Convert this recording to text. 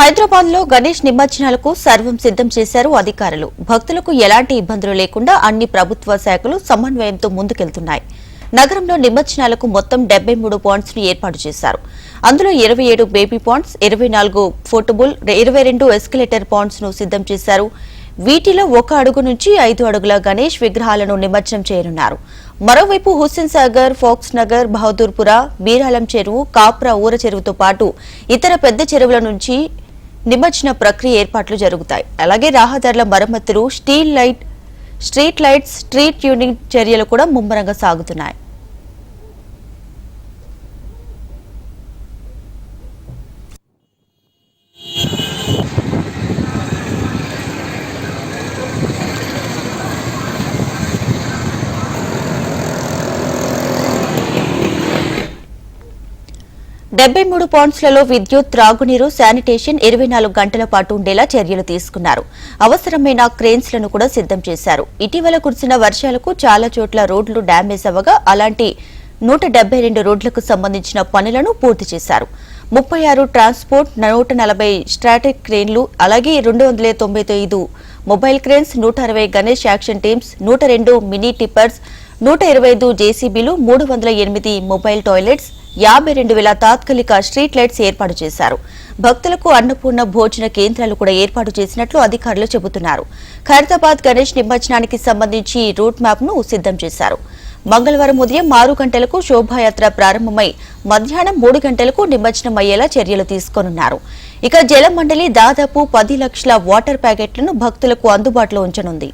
హైదరాబాద్లో గణేష్ నిమజ్జనాలకు సర్వం సిద్దం చేశారు అధికారులు. భక్తులకు ఎలాంటి ఇబ్బందులు లేకుండా అన్ని ప్రభుత్వ శాఖలు సమన్వయంతో ముందుకెళ్తున్నాయి. నగరంలో నిమజ్జనాలకు మొత్తం డెబ్బై మూడు పాయింట్స్ను ఏర్పాటు చేశారు. అందులో ఇరవై ఏడు బేబీ పాయింట్స్ ఇరవై నాలుగు ఫోటబుల్ ఇరవై రెండు ఎస్కలేటర్ పాయింట్స్ను సిద్దం చేశారు. వీటిలో ఒక అడుగు నుంచి ఐదు అడుగుల గణేష్ విగ్రహాలను నిమజ్జనం చేయనున్నారు. మరోవైపు హుస్సేన్ సాగర్ ఫోక్స్ నగర్ బహదూర్పుర బీరాలం చెరువు కాప్రా ఊర చెరువుతో పాటు ఇతర పెద్ద చెరువుల నుంచి నిమజ్జన ప్రక్రియ ఏర్పాట్లు జరుగుతాయి. అలాగే రహదారుల మరమ్మతులు steel light street lights street tuning చర్యలు కూడా ముమ్మరంగా సాగుతున్నాయి. డెబ్బై మూడు పాయింట్స్లలో విద్యుత్ త్రాగునీరు శానిటేషన్ ఇరవై నాలుగు గంటల పాటు ఉండేలా చర్యలు తీసుకున్నారు. అవసరమైన క్రేన్స్లను కూడా సిద్దం చేశారు. ఇటీవల కురిసిన వర్షాలకు చాలా చోట్ల రోడ్లు డ్యామేజ్ అవ్వగా అలాంటి నూట డెబ్బై రెండు రోడ్లకు సంబంధించిన పనులను పూర్తి చేశారు. ముప్పై ఆరు ట్రాన్స్పోర్ట్ నూట నలభై స్ట్రాటిక్ క్రేన్లు అలాగే రెండు వందల తొంభై ఐదు మొబైల్ క్రేన్స్ నూట అరవై గణేష్ యాక్షన్ టీమ్స్ నూట రెండు మినీ టిప్పర్స్ నూట ఇరవై ఐదు జేసీబీలు మూడు వందల ఎనిమిది మొబైల్ టాయిలెట్స్ యాభై రెండు వేల తాత్కాలిక స్ట్రీట్ లైట్స్ ఏర్పాటు చేశారు. భక్తులకు అన్నపూర్ణ భోజన కేంద్రాలు కూడా ఏర్పాటు చేసినట్లు అధికారులు చెబుతున్నారు. ఖైరతాబాద్ గణేష్ నిమజ్జనానికి సంబంధించి రూట్ మ్యాప్ను సిద్దం చేశారు. మంగళవారం ఉదయం ఆరు గంటలకు శోభాయాత్ర ప్రారంభమై మధ్యాహ్నం మూడు గంటలకు నిమజ్జనం అయ్యేలా చర్యలు తీసుకోనున్నారు. ఇక జలమండలి దాదాపు పది లక్షల వాటర్ ప్యాకెట్లను భక్తులకు అందుబాటులో ఉంచనుంది.